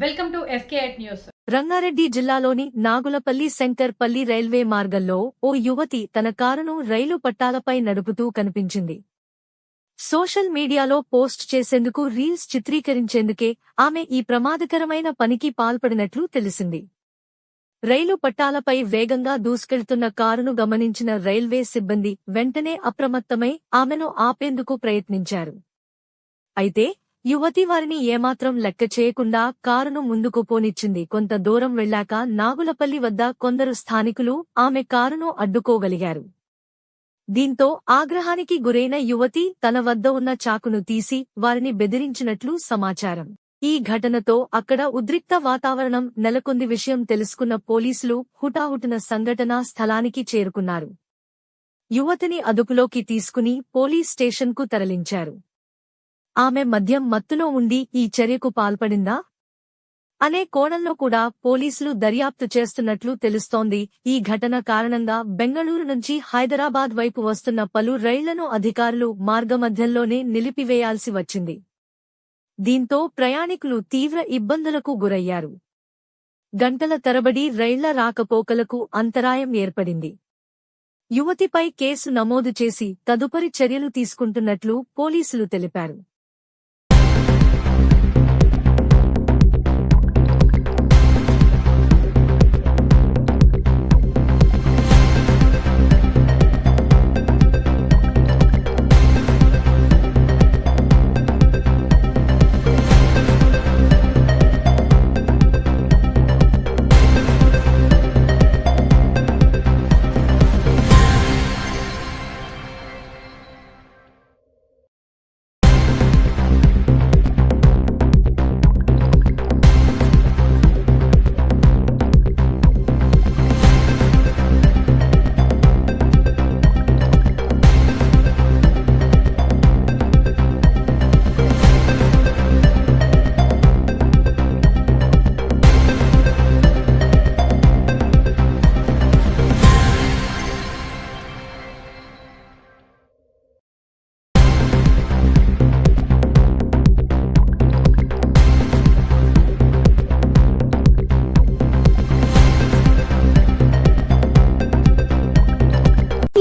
Fake news. Rangareddy జిల్లాలోని Nagulapalli centre పల్లి railway మార్గంలో ఓ యువతి తన కారును రైలు పట్టాలపై నడుపుతూ కనిపించింది. సోషల్ మీడియాలో పోస్ట్ చేసేందుకు రీల్స్ చిత్రీకరించేందుకే ఆమె ఈ ప్రమాదకరమైన పనికి పాల్పడినట్లు తెలిసింది. రైలు పట్టాలపై వేగంగా దూసుకెళ్తున్న కారును గమనించిన రైల్వే సిబ్బంది వెంటనే అప్రమత్తమై ఆమెను ఆపేందుకు ప్రయత్నించారు. అయితే యువతి వారిని ఏమాత్రం లెక్క చేయకుండా కారును ముందుకు పోనిచ్చింది. కొంత దూరం వెళ్ళాక నాగులపల్లి వద్ద కొందరు స్థానికులు ఆమె కారును అడ్డుకోగలిగారు. దీంతో ఆగ్రహానికి గురైన యువతి తన వద్ద ఉన్న చాకును తీసి వారిని బెదిరించినట్లు సమాచారం. ఈ ఘటనతో అక్కడ ఉద్రిక్త వాతావరణం నెలకొంది విషయం తెలుసుకున్న పోలీసులు హుటాహుటిన సంఘటనా స్థలానికి చేరుకున్నారు. యువతిని అదుపులోకి తీసుకుని పోలీస్ స్టేషన్కు తరలించారు. ఆమె మద్యం మత్తులో ఉండి ఈ చర్యకు పాల్పడిందా? అనే కోణంలో కూడా పోలీసులు దర్యాప్తు చేస్తున్నట్లు తెలుస్తోంది. ఈ ఘటన కారణంగా బెంగళూరు నుంచి హైదరాబాద్ వైపు వస్తున్న పలు రైళ్ళను అధికారులు మార్గమధ్యంలోనే నిలిపివేయాల్సి వచ్చింది. దీంతో ప్రయాణికులు తీవ్ర ఇబ్బందులకు గురయ్యారు. గంటల తరబడి రైళ్ళ రాకపోకలకు అంతరాయం ఏర్పడింది. యువతిపై కేసు నమోదు చేసి తదుపరి చర్యలు తీసుకుంటున్నట్లు పోలీసులు తెలిపారు.